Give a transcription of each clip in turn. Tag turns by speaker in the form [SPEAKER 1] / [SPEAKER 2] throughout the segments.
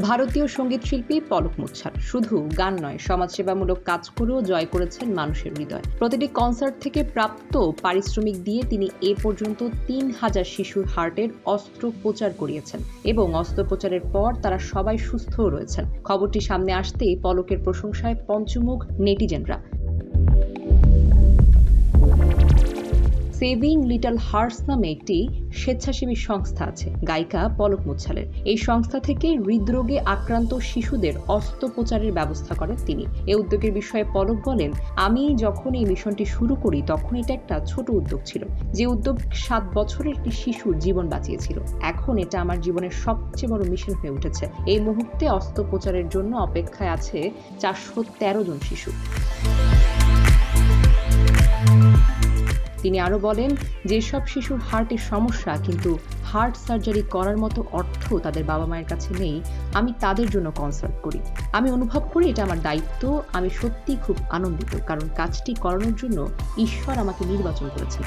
[SPEAKER 1] ভারতীয় সংগীত শিল্পী পলক মুচ্ছার শুধু গান নয়, সমাজসেবামূলক কাজ করেও জয় করেছেন মানুষের হৃদয়। প্রতিটি কনসার্ট থেকে প্রাপ্ত পারিশ্রমিক দিয়ে তিনি এ পর্যন্ত তিন হাজার শিশুর হার্টের অস্ত্রোপচার করিয়েছেন এবং অস্ত্রোপচারের পর তারা সবাই সুস্থও রয়েছেন। খবরটি সামনে আসতেই পলকের প্রশংসায় পঞ্চমুখ নেটিজেনরা সেভিং লিটল হার্টস নামে একটি স্বেচ্ছাসেবী সংস্থা আছে, গায়িকা পলক মুচ্ছালের। এই সংস্থা থেকে হৃদরোগে আক্রান্ত শিশুদের অস্ত্রোপচারের ব্যবস্থা করেন তিনি। এই উদ্যোগের বিষয়ে পলক বলেন, আমি যখন এই মিশনটি শুরু করি, তখন এটা একটা ছোট উদ্যোগ ছিল। যে উদ্যোগ সাত বছরের একটি শিশুর জীবন বাঁচিয়েছিল। এখন এটা আমার জীবনের সবচেয়ে বড় মিশন হয়ে উঠেছে। এই মুহূর্তে অস্ত্রোপচারের জন্য অপেক্ষায় আছে চারশো তেরো জন শিশু। তিনি আরও বলেন, যেসব শিশুর হার্টের সমস্যা কিন্তু হার্ট সার্জারি করার মতো অর্থ তাদের বাবা মায়ের কাছে নেই, আমি তাদের জন্য কনসার্ট করি। আমি অনুভব করি এটা আমার দায়িত্ব, আমি সত্যি খুব আনন্দিত, কারণ কাজটি করানোর জন্য ঈশ্বর আমাকে নির্বাচন করেছেন।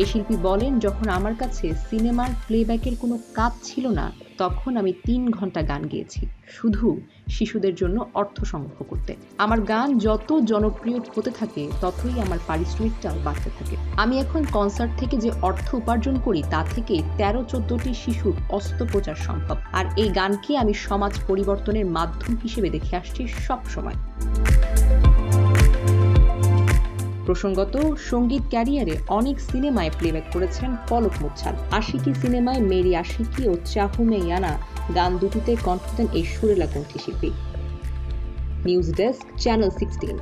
[SPEAKER 1] এই শিল্পী বলেন, যখন আমার কাছে সিনেমার প্লেব্যাকের কোনো কাজ ছিল না, তখন আমি তিন ঘণ্টা গান গেয়েছি। শুধু শিশুদের জন্য অর্থ সংগ্রহ করতে। আমার গান যত জনপ্রিয় হতে থাকে, ততই আমার পারিশ্রমিকটাও বাড়তে থাকে। আমি এখন কনসার্ট থেকে যে অর্থ উপার্জন করি, তা থেকে তেরো, চোদ্দটি শিশুর অস্ত্রোপচার সম্ভব। আর এই গানকে আমি সমাজ পরিবর্তনের মাধ্যম হিসেবে দেখে আসছি সব সময় প্রসঙ্গত, সংগীত ক্যারিয়ারে অনেক সিনেমায় প্লেব্যাক করেছেন পলক মুচ্ছাল আশিকি সিনেমায় মেরি আশিকি ও চাহুমে ইয়ানা গান দুটিতে কণ্ঠ দেন এই সুরেলা কণ্ঠী শিল্পী নিউজ ডেস্ক, চ্যানেল সিক্সটিন।